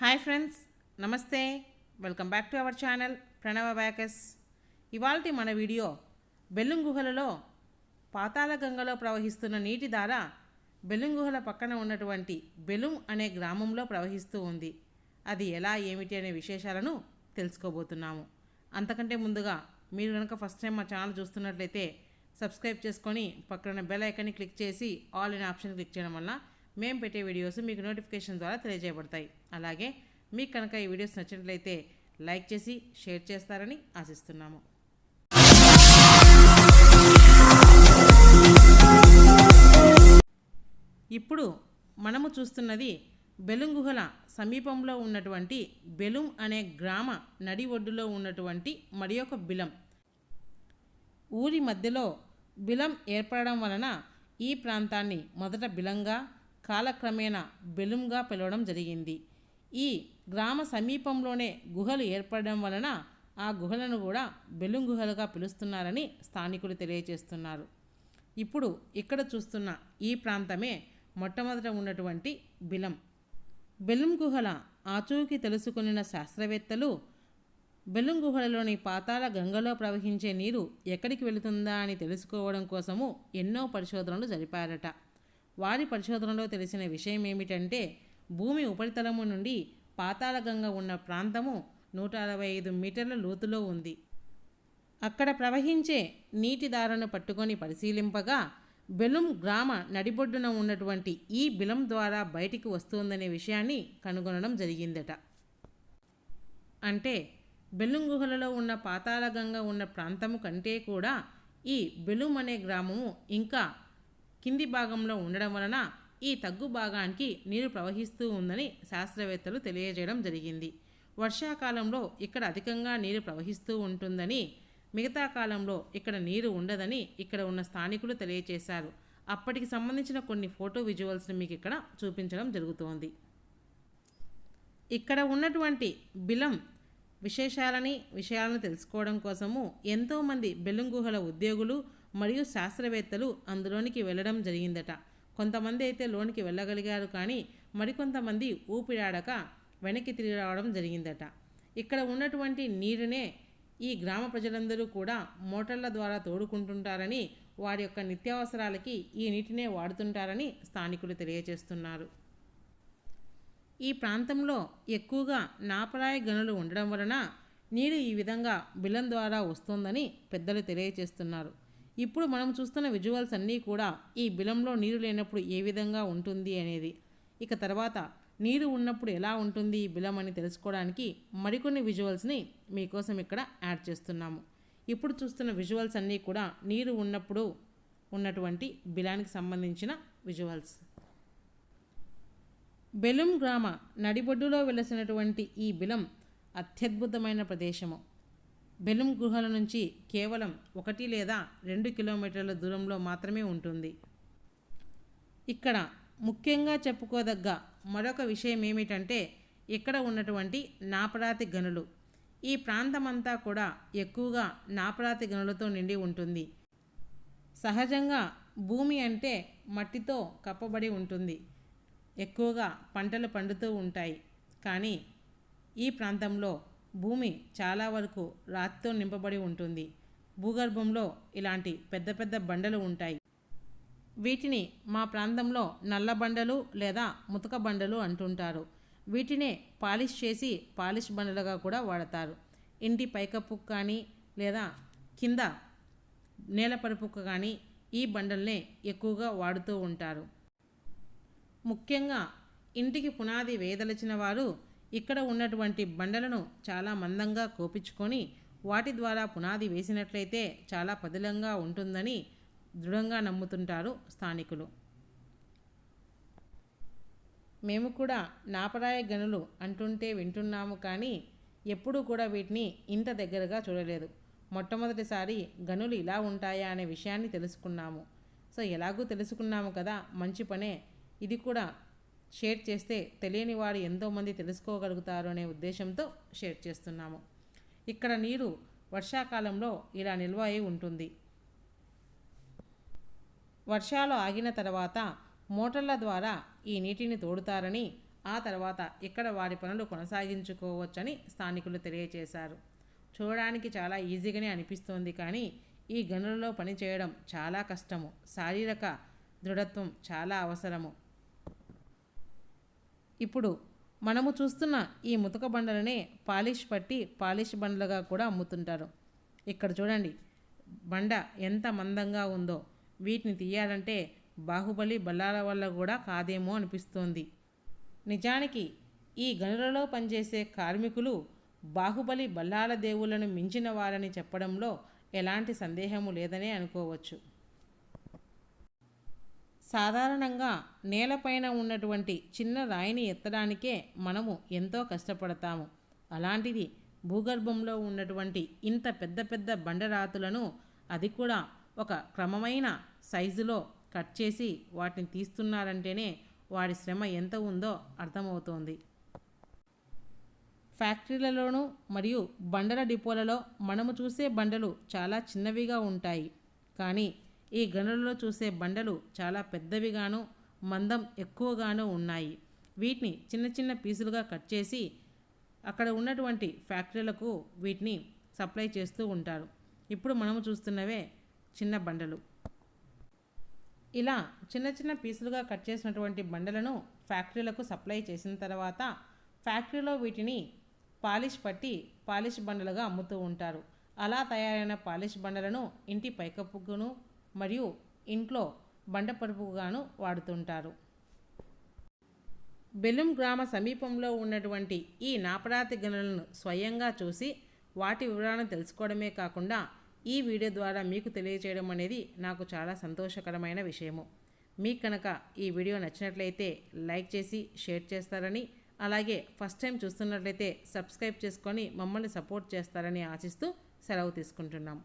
Hi friends నమస్తే. Welcome back to our channel Pranava బ్యాకస్ ఇవాళ మన వీడియో బెల్లుం గుహలలో పాతాళగంగలో ప్రవహిస్తున్న నీటి ధార బెల్లుం గుహల పక్కన ఉన్నటువంటి బెలుం అనే గ్రామంలో ప్రవహిస్తూ ఉంది. అది ఎలా ఏమిటి అనే విశేషాలను తెలుసుకోబోతున్నాము. అంతకంటే ముందుగా మీరు కనుక ఫస్ట్ టైం మా ఛానల్ చూస్తున్నట్లయితే సబ్స్క్రైబ్ చేసుకొని పక్కన బెల్ ఐకాన్ని క్లిక్ చేసి ఆల్ ఇన్ ఆప్షన్ క్లిక్ చేయడం వల్ల మేము పెట్టే వీడియోస్ మీకు నోటిఫికేషన్ ద్వారా తెలియజేయబడతాయి. అలాగే మీకు కనుక ఈ వీడియోస్ నచ్చినట్లయితే లైక్ చేసి షేర్ చేస్తారని ఆశిస్తున్నాము. ఇప్పుడు మనము చూస్తున్నది బెలుం గుహల సమీపంలో ఉన్నటువంటి బెలుం అనే గ్రామ నడి ఒడ్డులో ఉన్నటువంటి మరి ఒక బిలం. ఊరి మధ్యలో బిలం ఏర్పడడం వలన ఈ ప్రాంతాన్ని మొదట బిలంగా కాలక్రమేణా బెలుంగా పిలవడం జరిగింది. ఈ గ్రామ సమీపంలోనే గుహలు ఏర్పడడం వలన ఆ గుహలను కూడా బెలుం గుహలుగా పిలుస్తున్నారని స్థానికులు తెలియజేస్తున్నారు ఇప్పుడు ఇక్కడ చూస్తున్న ఈ ప్రాంతమే మొట్టమొదట ఉన్నటువంటి బిలం. బెలుం గుహల ఆచూకీ తెలుసుకున్న శాస్త్రవేత్తలు బెలుం గుహలలోని పాతాల గంగలో ప్రవహించే నీరు ఎక్కడికి వెళుతుందా అని తెలుసుకోవడం కోసము ఎన్నో పరిశోధనలు జరిపారట. వారి పరిశోధనలో తెలిసిన విషయం ఏమిటంటే భూమి ఉపరితలము నుండి పాతాళగంగ ఉన్న ప్రాంతము నూట అరవై ఐదు మీటర్ల లోతులో ఉంది. అక్కడ ప్రవహించే నీటి దారను పట్టుకొని పరిశీలింపగా బెలుం గ్రామ నడిబొడ్డున ఉన్నటువంటి ఈ బిలం ద్వారా బయటికి వస్తుందనే విషయాన్ని కనుగొనడం జరిగిందట. అంటే బెలుం గుహలలో ఉన్న పాతాళగంగ ఉన్న ప్రాంతము కంటే కూడా ఈ బెలుం అనే గ్రామము ఇంకా కింది భాగంలో ఉండడం వలన ఈ తగ్గు భాగానికి నీరు ప్రవహిస్తూ ఉందని శాస్త్రవేత్తలు తెలియజేయడం జరిగింది. వర్షాకాలంలో ఇక్కడ అధికంగా నీరు ప్రవహిస్తూ ఉంటుందని మిగతా కాలంలో ఇక్కడ నీరు ఉండదని ఇక్కడ ఉన్న స్థానికులు తెలియజేశారు. అప్పటికి సంబంధించిన కొన్ని ఫోటో విజువల్స్ని మీకు ఇక్కడ చూపించడం జరుగుతోంది. ఇక్కడ ఉన్నటువంటి బిలం విశేషాలని విషయాలను తెలుసుకోవడం కోసము ఎంతోమంది బెల్లం గుహల ఉద్యోగులు మరియు శాస్త్రవేత్తలు అందులోనికి వెళ్ళడం జరిగిందట. కొంతమంది అయితే లోనికి వెళ్ళగలిగారు కానీ మరికొంతమంది ఊపిరాడక వెనక్కి తిరిగి రావడం జరిగిందట. ఇక్కడ ఉన్నటువంటి నీరునే ఈ గ్రామ ప్రజలందరూ కూడా మోటార్ల ద్వారా తోడుకుంటుంటారని వారి యొక్క నిత్యావసరాలకి ఈ నీటినే వాడుతుంటారని స్థానికులు తెలియజేస్తున్నారు. ఈ ప్రాంతంలో ఎక్కువగా నాపరాయ గనులు ఉండడం వలన నీరు ఈ విధంగా బిలం ద్వారా వస్తుందని పెద్దలు తెలియజేస్తున్నారు. ఇప్పుడు మనం చూస్తున్న విజువల్స్ అన్నీ కూడా ఈ బిలంలో నీరు లేనప్పుడు ఏ విధంగా ఉంటుంది అనేది. ఇక తర్వాత నీరు ఉన్నప్పుడు ఎలా ఉంటుంది ఈ బిలం అని తెలుసుకోవడానికి మరికొన్ని విజువల్స్ని మీకోసం ఇక్కడ యాడ్ చేస్తున్నాము. ఇప్పుడు చూస్తున్న విజువల్స్ అన్నీ కూడా నీరు ఉన్నప్పుడు ఉన్నటువంటి బిలానికి సంబంధించిన విజువల్స్ బెలుం గ్రామ నడిబొడ్డులో వెలసినటువంటి ఈ బిలం అత్యద్భుతమైన ప్రదేశము. బెలుం గుహల నుంచి కేవలం ఒకటి లేదా రెండు కిలోమీటర్ల దూరంలో మాత్రమే ఉంటుంది. ఇక్కడ ముఖ్యంగా చెప్పుకోదగ్గ మరొక విషయం ఏమిటంటే ఇక్కడ ఉన్నటువంటి నాపరాతి గనులు. ఈ ప్రాంతమంతా కూడా ఎక్కువగా నాపరాతి గనులతో నిండి ఉంటుంది. సహజంగా భూమి అంటే మట్టితో కప్పబడి ఉంటుంది. ఎక్కువగా పంటలు పండుతూ ఉంటాయి. కానీ ఈ ప్రాంతంలో భూమి చాలా వరకు రాతితో నింపబడి ఉంటుంది. భూగర్భంలో ఇలాంటి పెద్ద పెద్ద బండలు ఉంటాయి. వీటిని మా ప్రాంతంలో నల్ల బండలు లేదా ముతక బండలు అంటుంటారు. వీటినే పాలిష్ చేసి పాలిష్ బండలుగా కూడా వాడతారు. ఇంటి పైకప్పుకు కానీ లేదా కింద నేలపరుపుకు కానీ ఈ బండల్నే ఎక్కువగా వాడుతూ ఉంటారు. ముఖ్యంగా ఇంటికి పునాది వేదలచిన వారు ఇక్కడ ఉన్నటువంటి బండలను చాలా మందంగా కోపించుకొని వాటి ద్వారా పునాది వేసినట్లయితే చాలా పదిలంగా ఉంటుందని దృఢంగా నమ్ముతుంటారు స్థానికులు. మేము కూడా నాపరాయ గనులు అంటుంటే వింటున్నాము కానీ ఎప్పుడూ కూడా వీటిని ఇంత దగ్గరగా చూడలేదు. మొట్టమొదటిసారి గనులు ఇలా ఉంటాయా అనే విషయాన్ని తెలుసుకున్నాము. సో ఎలాగూ తెలుసుకున్నాము కదా మంచి పనే. ఇది కూడా షేర్ చేస్తే తెలియని వారు ఎంతోమంది తెలుసుకోగలుగుతారు అనే ఉద్దేశంతో షేర్ చేస్తున్నాము. ఇక్కడ నీరు వర్షాకాలంలో ఇలా నిల్వ అయి ఉంటుంది. వర్షాలు ఆగిన తర్వాత మోటార్ల ద్వారా ఈ నీటిని తోడుతారని ఆ తర్వాత ఇక్కడ వారి పనులు కొనసాగించుకోవచ్చని స్థానికులు తెలియజేశారు చూడడానికి చాలా ఈజీగానే అనిపిస్తోంది కానీ ఈ గనులలో పనిచేయడం చాలా కష్టము. శారీరక దృఢత్వం చాలా అవసరము. ఇప్పుడు మనము చూస్తున్న ఈ ముతక బండలనే పాలిష్ పట్టి పాలిష్ బండలుగా కూడా అమ్ముతుంటారు. ఇక్కడ చూడండి బండ ఎంత మందంగా ఉందో. వీటిని తీయాలంటే బాహుబలి బల్లాల వల్ల కూడా కాదేమో అనిపిస్తోంది. నిజానికి ఈ గనులలో పనిచేసే కార్మికులు బాహుబలి బల్లాల దేవులను మించిన వారని చెప్పడంలో ఎలాంటి సందేహము లేదనే అనుకోవచ్చు. సాధారణంగా నేలపైన ఉన్నటువంటి చిన్న రాయిని ఎత్తడానికే మనము ఎంతో కష్టపడతాము. అలాంటిది భూగర్భంలో ఉన్నటువంటి ఇంత పెద్ద పెద్ద బండరాతులను అది కూడా ఒక క్రమమైన సైజులో కట్ చేసి వాటిని తీస్తున్నారంటేనే వాడి శ్రమ ఎంత ఉందో అర్థమవుతోంది. ఫ్యాక్టరీలలోనూ మరియు బండల డిపోలలో మనము చూసే బండలు చాలా చిన్నవిగా ఉంటాయి. కానీ ఈ గనులలో చూసే బండలు చాలా పెద్దవిగాను మందం ఎక్కువగాను ఉన్నాయి. వీటిని చిన్న చిన్న పీసులుగా కట్ చేసి అక్కడ ఉన్నటువంటి ఫ్యాక్టరీలకు వీటిని సప్లై చేస్తూ ఉంటారు. ఇప్పుడు మనము చూస్తున్నవే చిన్న బండలు. ఇలా చిన్న చిన్న పీసులుగా కట్ చేసినటువంటి బండలను ఫ్యాక్టరీలకు సప్లై చేసిన తర్వాత ఫ్యాక్టరీలో వీటిని పాలిష్ పట్టి పాలిష్ బండలుగా అమ్ముతూ ఉంటారు. అలా తయారైన పాలిష్ బండలను ఇంటి పైకప్పుకును మరియు ఇంట్లో బండపరుపుగాను వాడుతుంటారు. బెలుం గ్రామ సమీపంలో ఉన్నటువంటి ఈ నాపరాతి గనులను స్వయంగా చూసి వాటి వివరాలను తెలుసుకోవడమే కాకుండా ఈ వీడియో ద్వారా మీకు తెలియజేయడం అనేది నాకు చాలా సంతోషకరమైన విషయము. మీకు కనుక ఈ వీడియో నచ్చినట్లయితే లైక్ చేసి షేర్ చేస్తారని అలాగే ఫస్ట్ టైం చూస్తున్నట్లయితే సబ్స్క్రైబ్ చేసుకొని మమ్మల్ని సపోర్ట్ చేస్తారని ఆశిస్తూ సెలవు తీసుకుంటున్నాం.